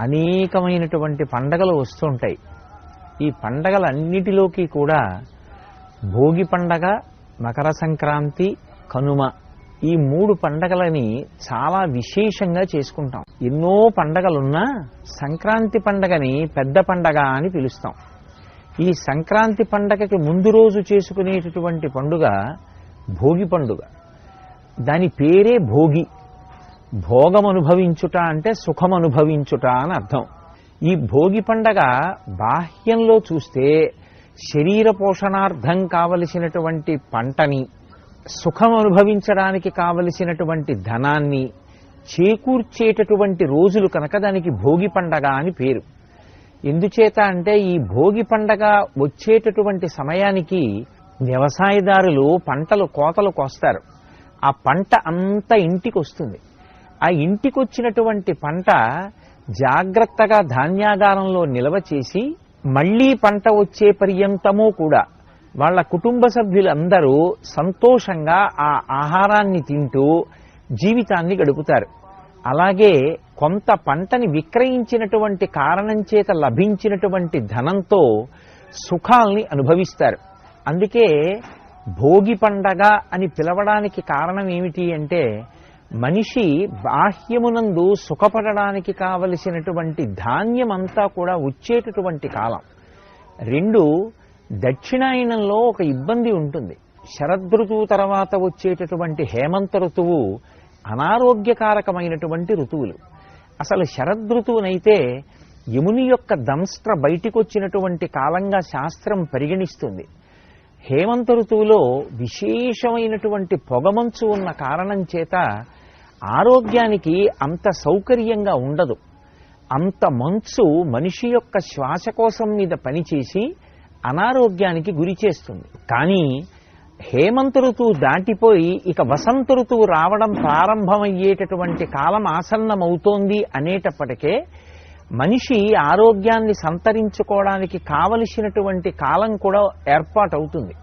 అనేకమైనటువంటి పండగలు వస్తుంటాయి ఈ పండగలన్నిటిలోకి కూడా భోగి పండగ మకర సంక్రాంతి కనుమ ఈ మూడు పండగలని చాలా విశేషంగా చేసుకుంటాం. ఎన్నో పండగలున్నా సంక్రాంతి పండగని పెద్ద పండగ అని పిలుస్తాం. ఈ సంక్రాంతి పండగకి ముందు రోజు చేసుకునేటటువంటి పండుగ భోగి పండుగ. దాని పేరే భోగి. భోగం అనుభవించుట అంటే సుఖం అనుభవించుట అని అర్థం. ఈ భోగి పండగ బాహ్యంలో చూస్తే శరీర పోషణార్థం కావలసినటువంటి పంటని సుఖం అనుభవించడానికి కావలసినటువంటి ధనాన్ని చేకూర్చేటటువంటి రోజులు కనుక దానికి భోగి పండగ అని పేరు. ఎందుచేత అంటే ఈ భోగి పండగ వచ్చేటటువంటి సమయానికి వ్యవసాయదారులు పంటలు కోతలు కోస్తారు. ఆ పంట అంతా ఇంటికి వస్తుంది ఆ ఇంటికి వచ్చినటువంటి పంట జాగ్రత్తగా ధాన్యాగారంలో నిల్వ చేసి మళ్ళీ పంట వచ్చే పర్యంతము కూడా వాళ్ళ కుటుంబ సభ్యులందరూ సంతోషంగా ఆ ఆహారాన్ని తింటూ జీవితాన్ని గడుపుతారు. అలాగే కొంత పంటని విక్రయించినటువంటి కారణం చేత లభించినటువంటి ధనంతో సుఖాల్ని అనుభవిస్తారు. అందుకే భోగి పండగ అని పిలవడానికి కారణం ఏమిటి అంటే మనిషి బాహ్యమునందు సుఖపడడానికి కావలసినటువంటి ధాన్యమంతా కూడా వచ్చేటటువంటి కాలం. రెండు దక్షిణాయనంలో ఒక ఇబ్బంది ఉంటుంది. శరదృతువు తర్వాత వచ్చేటటువంటి హేమంత ఋతువు అనారోగ్యకారకమైనటువంటి ఋతువులు. అసలు శరదృతువునైతే యముని యొక్క దంస్ట్ర బయటికొచ్చినటువంటి కాలంగా శాస్త్రం పరిగణిస్తుంది. హేమంత ఋతువులో విశేషమైనటువంటి పొగమంచు ఉన్న కారణం చేత ఆరోగ్యానికి అంత సౌకర్యంగా ఉండదు. అంత మంచు మనిషి యొక్క శ్వాసకోశం మీద పనిచేసి అనారోగ్యానికి గురి చేస్తుంది. కానీ హేమంత ఋతువు దాటిపోయి ఇక వసంత ఋతువు రావడం ప్రారంభమయ్యేటటువంటి కాలం ఆసన్నమవుతోంది అనేటప్పటికే మనిషి ఆరోగ్యాన్ని సంతరించుకోవడానికి కావలసినటువంటి కాలం కూడా ఏర్పాటవుతుంది.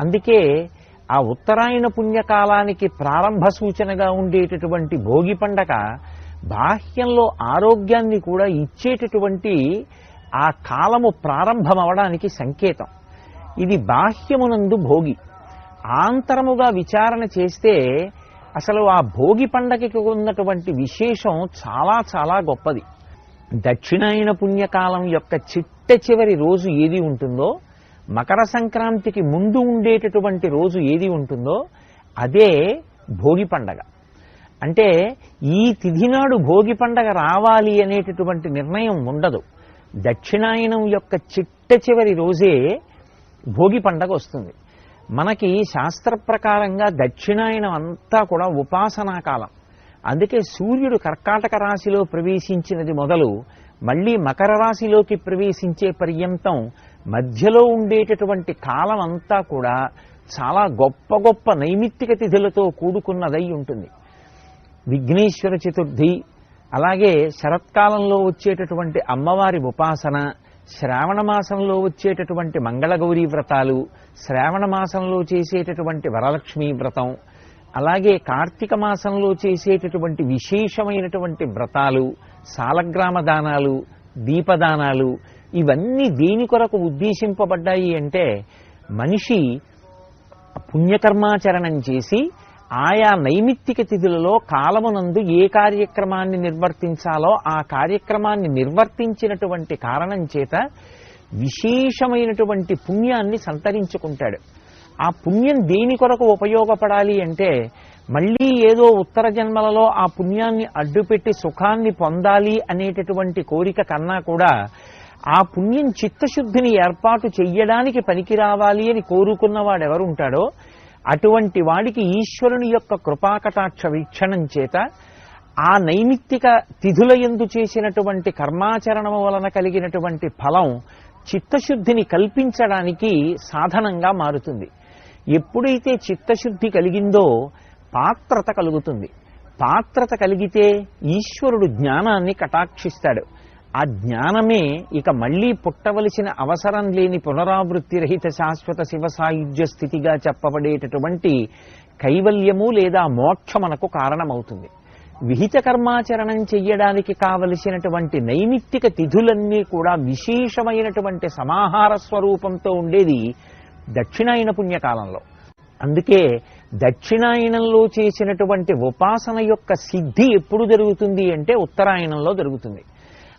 అందుకే ఆ ఉత్తరాయణ పుణ్యకాలానికి ప్రారంభ సూచనగా ఉండేటటువంటి భోగి పండగ బాహ్యంలో ఆరోగ్యాన్ని కూడా ఇచ్చేటటువంటి ఆ కాలము ప్రారంభమవడానికి సంకేతం. ఇది బాహ్యమునందు భోగి. ఆంతరముగా విచారణ చేస్తే అసలు ఆ భోగి పండగకి ఉన్నటువంటి విశేషం చాలా చాలా గొప్పది. దక్షిణాయన పుణ్యకాలం యొక్క చిట్ట చివరి రోజు ఏది ఉంటుందో మకర సంక్రాంతికి ముందు ఉండేటటువంటి రోజు ఏది ఉంటుందో అదే భోగి పండగ. అంటే ఈ తిథి నాడు భోగి పండగ రావాలి అనేటటువంటి నిర్ణయం ఉండదు. దక్షిణాయనం యొక్క చిట్ట చివరి రోజే భోగి పండగ వస్తుంది. మనకి శాస్త్ర ప్రకారంగా దక్షిణాయనం అంతా కూడా ఉపాసనా కాలం. అందుకే సూర్యుడు కర్కాటక రాశిలో ప్రవేశించినది మొదలు మళ్ళీ మకర రాశిలోకి ప్రవేశించే పర్యంతం మధ్యలో ఉండేటటువంటి కాలం అంతా కూడా చాలా గొప్ప గొప్ప నైమిత్తిక తిథులతో కూడుకున్నదై ఉంటుంది. విఘ్నేశ్వర చతుర్థి అలాగే శరత్కాలంలో వచ్చేటటువంటి అమ్మవారి ఉపాసన శ్రావణ మాసంలో వచ్చేటటువంటి మంగళగౌరీ వ్రతాలు శ్రావణ మాసంలో చేసేటటువంటి వరలక్ష్మీ వ్రతం అలాగే కార్తీక మాసంలో చేసేటటువంటి విశేషమైనటువంటి వ్రతాలు సాలగ్రామ దానాలు దీపదానాలు ఇవన్నీ దేని కొరకు ఉద్దేశింపబడ్డాయి అంటే మనిషి పుణ్యకర్మాచరణం చేసి ఆయా నైమిత్తిక తిథులలో కాలమునందు ఏ కార్యక్రమాన్ని నిర్వర్తించాలో ఆ కార్యక్రమాన్ని నిర్వర్తించినటువంటి కారణం చేత విశేషమైనటువంటి పుణ్యాన్ని సంతరించుకుంటాడు. ఆ పుణ్యం దేని కొరకు ఉపయోగపడాలి అంటే మళ్ళీ ఏదో ఉత్తర జన్మలలో ఆ పుణ్యాన్ని అడ్డుపెట్టి సుఖాన్ని పొందాలి అనేటటువంటి కోరిక కన్నా కూడా ఆ పుణ్యం చిత్తశుద్ధిని ఏర్పాటు చెయ్యడానికి పనికి రావాలి అని కోరుకున్నవాడు ఎవరుంటాడో అటువంటి వాడికి ఈశ్వరుని యొక్క కృపాకటాక్ష వీక్షణం చేత ఆ నైమిత్తిక తిథుల ఎందు చేసినటువంటి కర్మాచరణము వలన కలిగినటువంటి ఫలం చిత్తశుద్ధిని కల్పించడానికి సాధనంగా మారుతుంది. ఎప్పుడైతే చిత్తశుద్ధి కలిగిందో పాత్రత కలుగుతుంది. పాత్రత కలిగితే ఈశ్వరుడు జ్ఞానాన్ని కటాక్షిస్తాడు. ఆ జ్ఞానమే ఇక మళ్ళీ పుట్టవలసిన అవసరం లేని పునరావృత్తి రహిత శాశ్వత శివ సాయుధ్య స్థితిగా చెప్పబడేటటువంటి కైవల్యము లేదా మోక్షమనకు కారణమవుతుంది. విహిత కర్మాచరణం చెయ్యడానికి కావలసినటువంటి నైమిత్తిక తిథులన్నీ కూడా విశేషమైనటువంటి సమాహార స్వరూపంతో ఉండేది దక్షిణాయన పుణ్యకాలంలో. అందుకే దక్షిణాయనంలో చేసినటువంటి ఉపాసన యొక్క సిద్ధి ఎప్పుడు జరుగుతుంది అంటే ఉత్తరాయణంలో జరుగుతుంది.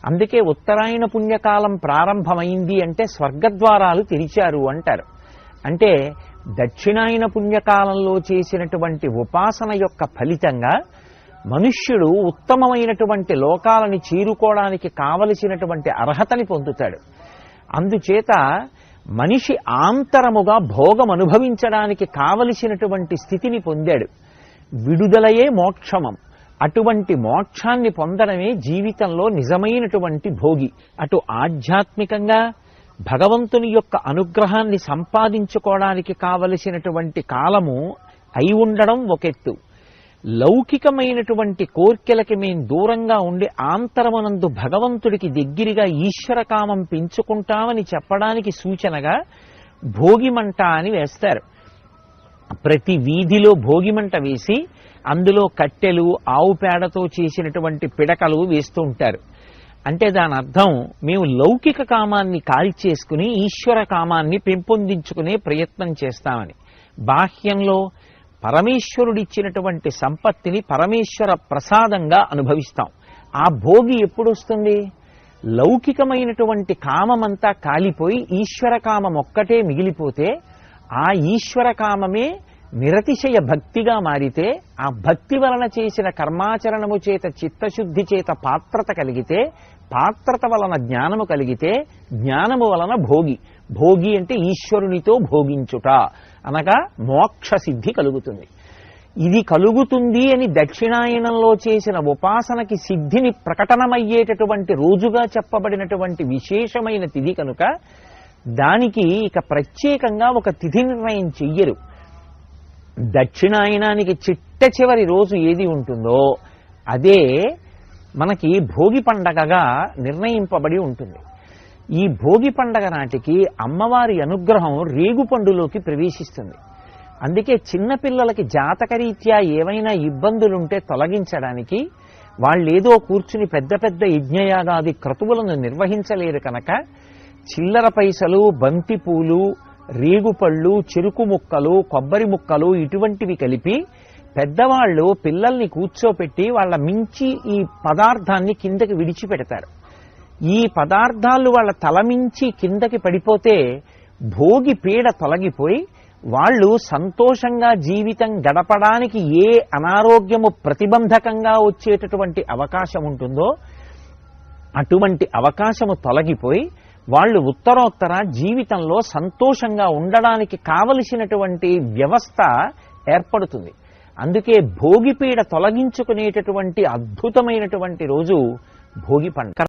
అందుకే ఉత్తరాయణ పుణ్యకాలం ప్రారంభమైంది అంటే స్వర్గద్వారాలు తెరిచారు అంటారు. అంటే దక్షిణాయన పుణ్యకాలంలో చేసినటువంటి ఉపాసన యొక్క ఫలితంగా మనుష్యుడు ఉత్తమమైనటువంటి లోకాలని చేరుకోవడానికి కావలసినటువంటి అర్హతని పొందుతాడు. అందుచేత మనిషి ఆంతరముగా భోగం అనుభవించడానికి కావలసినటువంటి స్థితిని పొందాడు. విడుదలయే మోక్షమం. అటువంటి మోక్షాన్ని పొందడమే జీవితంలో నిజమైనటువంటి భోగి. అటు ఆధ్యాత్మికంగా భగవంతుని యొక్క అనుగ్రహాన్ని సంపాదించుకోవడానికి కావలసినటువంటి కాలము అయి ఉండడం ఒకెత్తు. లౌకికమైనటువంటి కోర్కెలకి మేము దూరంగా ఉండి ఆంతరమునందు భగవంతుడికి దగ్గరగా ఈశ్వరకామం పెంచుకుంటామని చెప్పడానికి సూచనగా భోగిమంట అని వేస్తారు. ప్రతి వీధిలో భోగిమంట వేసి అందులో కట్టెలు ఆవు పేడతో చేసినటువంటి పిడకలు వేస్తూ ఉంటారు. అంటే దాని అర్థం మేము లౌకిక కామాన్ని కాల్చేసుకుని ఈశ్వర కామాన్ని పెంపొందించుకునే ప్రయత్నం చేస్తామని. బాహ్యంలో పరమేశ్వరుడిచ్చినటువంటి సంపత్తిని పరమేశ్వర ప్రసాదంగా అనుభవిస్తాం. ఆ భోగి ఎప్పుడొస్తుంది? లౌకికమైనటువంటి కామమంతా కాలిపోయి ఈశ్వర కామం ఒక్కటే మిగిలిపోతే ఆ ఈశ్వర కామమే నిరతిశయ భక్తిగా మారితే ఆ భక్తి వలన చేసిన కర్మాచరణము చేత చిత్తశుద్ధి చేత పాత్రత కలిగితే పాత్రత వలన జ్ఞానము కలిగితే జ్ఞానము వలన భోగి. భోగి అంటే ఈశ్వరునితో భోగించుట. అనగా మోక్ష సిద్ధి కలుగుతుంది. ఇది కలుగుతుంది అని దక్షిణాయనంలో చేసిన ఉపాసనకి సిద్ధిని ప్రకటనమయ్యేటటువంటి రోజుగా చెప్పబడినటువంటి విశేషమైన తిథి కనుక దానికి ఇక ప్రత్యేకంగా ఒక తిథి నిర్ణయం చెయ్యరు. దక్షిణాయనానికి చిట్ట చివరి రోజు ఏది ఉంటుందో అదే మనకి భోగి పండగగా నిర్ణయింపబడి ఉంటుంది. ఈ భోగి పండగ నాటికి అమ్మవారి అనుగ్రహం రేగుపండులోకి ప్రవేశిస్తుంది. అందుకే చిన్నపిల్లలకి జాతకరీత్యా ఏవైనా ఇబ్బందులుంటే తొలగించడానికి వాళ్ళేదో కూర్చుని పెద్ద పెద్ద యజ్ఞయాగాది క్రతువులను నిర్వహించలేరు కనుక చిల్లర పైసలు బంతి పూలు రేగుపళ్ళు చెరుకు ముక్కలు కొబ్బరి ముక్కలు ఇటువంటివి కలిపి పెద్దవాళ్ళు పిల్లల్ని కూర్చోపెట్టి వాళ్ళ మించి ఈ పదార్థాన్ని కిందకి విడిచిపెడతారు. ఈ పదార్థాలు వాళ్ళ తలమించి కిందకి పడిపోతే భోగి పీడ తొలగిపోయి వాళ్ళు సంతోషంగా జీవితం గడపడానికి ఏ అనారోగ్యము ప్రతిబంధకంగా వచ్చేటటువంటి అవకాశం ఉంటుందో అటువంటి అవకాశము తొలగిపోయి వాళ్ళు ఉత్తరోత్తర జీవితంలో సంతోషంగా ఉండడానికి కావలసినటువంటి వ్యవస్థ ఏర్పడుతుంది. అందుకే భోగిపీడ తొలగించుకునేటటువంటి అద్భుతమైనటువంటి రోజు భోగి పండుగ.